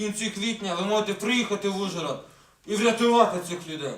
Кінці квітня ви можете приїхати в Ужгород і врятувати цих людей.